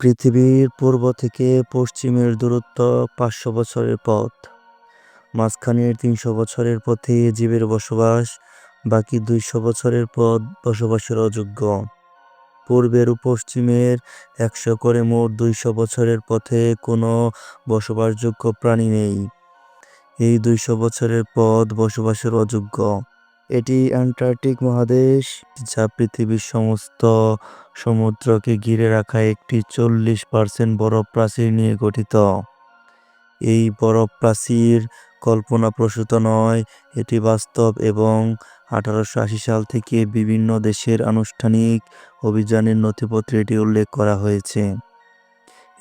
পৃথিবীর পূর্ব থেকে পশ্চিমের দূরত্ব পাঁচশো বছরের পথ। মাঝখানের তিনশো বছরের পথে জীবের বসবাস, বাকি দুইশো বছরের পথ বসবাসের অযোগ্য। পূর্বের পশ্চিমের একশো করে মোট দুইশো বছরের পথে কোনো বসবাসযোগ্য প্রাণী নেই। এই দুইশো বছরের পথ বসবাসের অযোগ্য। এটি অ্যান্টার্কটিক মহাদেশ, যা পৃথিবীর সমস্ত সমুদ্রকে ঘিরে রাখা একটি চল্লিশ পার্সেন্ট বরফ প্রাচীর নিয়ে গঠিত। এই বরফ প্রাচীর কল্পনাপ্রসূত নয়, এটি বাস্তব এবং আঠারোশো আশি সাল থেকে বিভিন্ন দেশের আনুষ্ঠানিক অভিযানের নথিপত্রে এটি উল্লেখ করা হয়েছে।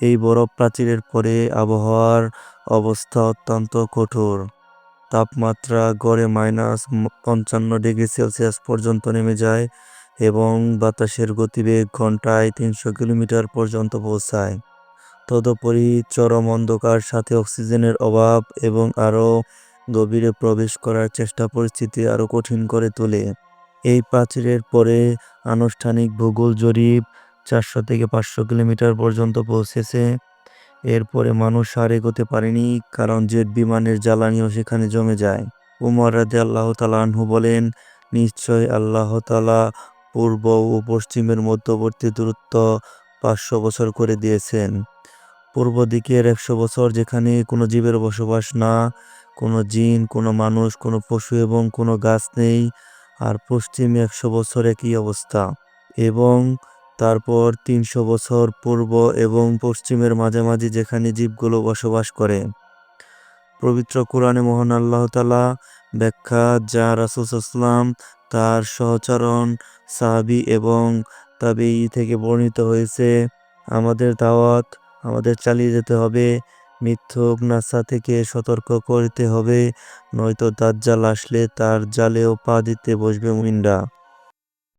এই বরফ প্রাচীরের পরে আবহাওয়ার অবস্থা অত্যন্ত কঠোর। তাপমাত্রা গড়ে মাইনাস পঞ্চান্ন ডিগ্রি সেলসিয়াস পর্যন্ত নেমে যায় এবং বাতাসের গতিবেগ ঘন্টায় তিনশো কিলোমিটার পর্যন্ত পৌঁছায়। তদুপরি চরম অন্ধকার, সাথে অক্সিজেনের অভাব এবং আরও গভীরে প্রবেশ করার চেষ্টা পরিস্থিতি আরও কঠিন করে তোলে। এই প্রাচীরের পরে আনুষ্ঠানিক ভূগোল জরিপ চারশো থেকে পাঁচশো কিলোমিটার পর্যন্ত পৌঁছেছে। এরপরে মানুষ আর এগোতে পারেনি, কারণ জেট বিমানের জ্বালানিও সেখানে জমে যায়। উমর রাদে আল্লাহ তালাহু বলেন, নিশ্চয় আল্লাহ তালা পূর্ব ও পশ্চিমের মধ্যবর্তী দূরত্ব পাঁচশো বছর করে দিয়েছেন। পূর্ব দিকের একশো বছর যেখানে কোনো জীবের বসবাস না, কোনো জিন, কোনো মানুষ, কোনো পশু এবং কোনো গাছ নেই, আর পশ্চিমে একশো বছর একই অবস্থা। এবং তারপর তিনশো বছর পূর্ব এবং পশ্চিমের মাঝামাঝি যেখানে জীবগুলো বসবাস করে। পবিত্র কোরআনে মোহন আল্লাহ তালা ব্যাখ্যা যা রাসুসাল্লাম তার সহচরণ, সাহাবি এবং তাবেই থেকে বর্ণিত হয়েছে, আমাদের দাওয়াত আমাদের চালিয়ে যেতে হবে মিথ্যুক নাসা থেকে সতর্ক করতে হবে, নয়তো দাজ্জাল আসলে তার জালেও পা দিতে বসবে মিন্ডা